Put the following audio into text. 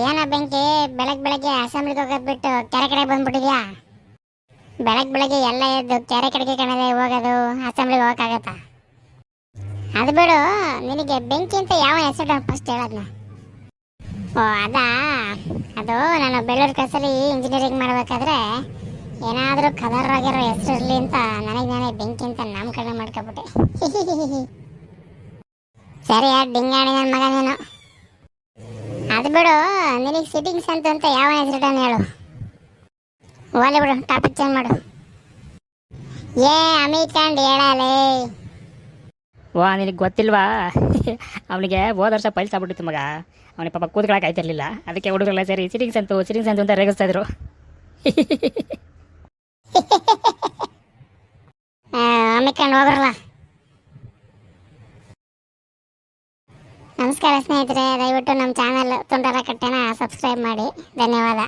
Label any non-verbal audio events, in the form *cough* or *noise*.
ಏನ ಬೆಂಕಿ? ಬೆಳಗ್ಗೆ ಬೆಳಗ್ಗೆ ಅಸೆಂಬ್ಲಿಗೆ ಹೋಗೋದು ಬಿಟ್ಟು ಕೆರೆ ಕಡೆ ಬಂದ್ಬಿಟ್ಟಿದ್ಯಾ? ಬೆಳಗ್ಗೆ ಬೆಳಗ್ಗೆ ಎಲ್ಲ ಎದ್ದು ಕೆರೆ ಕಡೆಗೆ ಕಣದೆ ಹೋಗೋದು ಅಸೆಂಬ್ಲಿಗೆ ಹೋಗೋಕ್ಕಾಗತ್ತಾ? ಅದು ಬಿಡು, ನಿನಗೆ ಬೆಂಕಿ ಅಂತ ಯಾವ ಹೆಸರು ಫಸ್ಟ್ ಹೇಳೋದ್ನ. ಓ, ಅದಾ? ಅದು ನಾನು ಬೆಳ್ಳೂರು ಕಸಲಿ ಇಂಜಿನಿಯರಿಂಗ್ ಮಾಡಬೇಕಾದ್ರೆ ಏನಾದರೂ ಕಲರ್ ಆಗಿರೋ ಹೆಸರು ಇರಲಿ ಅಂತ ನನಗೆ ನಾನೇ ಬೆಂಕಿ ಅಂತ ನಾಮಕರಣ ಮಾಡ್ಕೊಬಿಟ್ಟೆ. *laughs* ಸರಿ ಡಿಂಗಾಣಿ ನನ್ನ ಮಗ ನೀನು ಅದು ಬಿಡು ನಿನಗೆ ಸಿಟ್ಟಿಂಗ್ಸ್ ಅಂತ ಅಂತ ಯಾವ ಹೆಸರಿಡನ್ ಹೇಳು. ಓಲೆ ಬಿಡು ಟಾಪಿಕ್ ಚೇಂಜ್ ಮಾಡು. ಏ ಅಮಿತ್ ಕಾಂಡ್ ಹೇಳಲೇ. ಓ ನಿನಗೆ ಗೊತ್ತಿಲ್ವಾ? *laughs* ಅವನಿಗೆ ಹೋದ ವರ್ಷ ಪೈಲ್ಸ್ ಆಗ್ಬಿಟ್ಟಿತ್ತು ಮಗ. ಅವನಿಗೆ ಪಾಪ ಕೂತ್ಕೊಳಕ್ಕೆ ಆಯ್ತಿರ್ಲಿಲ್ಲ. ಅದಕ್ಕೆ ಹುಡುಗರೆಲ್ಲ ಸೇರಿ ಸಿಟಿಂಗ್ಸ್ ಅಂತು ಸಿಟಿಂಗ್ಸ್ ಅಂತು ಅಂತ ರೇಗಿಸ್ತಾ ಇದ್ರು. *laughs* ಅಮಿತ್ ಕಾಂಡ್ ಹೋಗ್ರಲ್ಲ. ನಮಸ್ಕಾರ ಸ್ನೇಹಿತರೆ ದಯವಿಟ್ಟು ನಮ್ಮ ಚಾನಲ್ ತುಂಡರ ಕಟ್ಟೆನ ಸಬ್ಸ್ಕ್ರೈಬ್ ಮಾಡಿ. ಧನ್ಯವಾದ.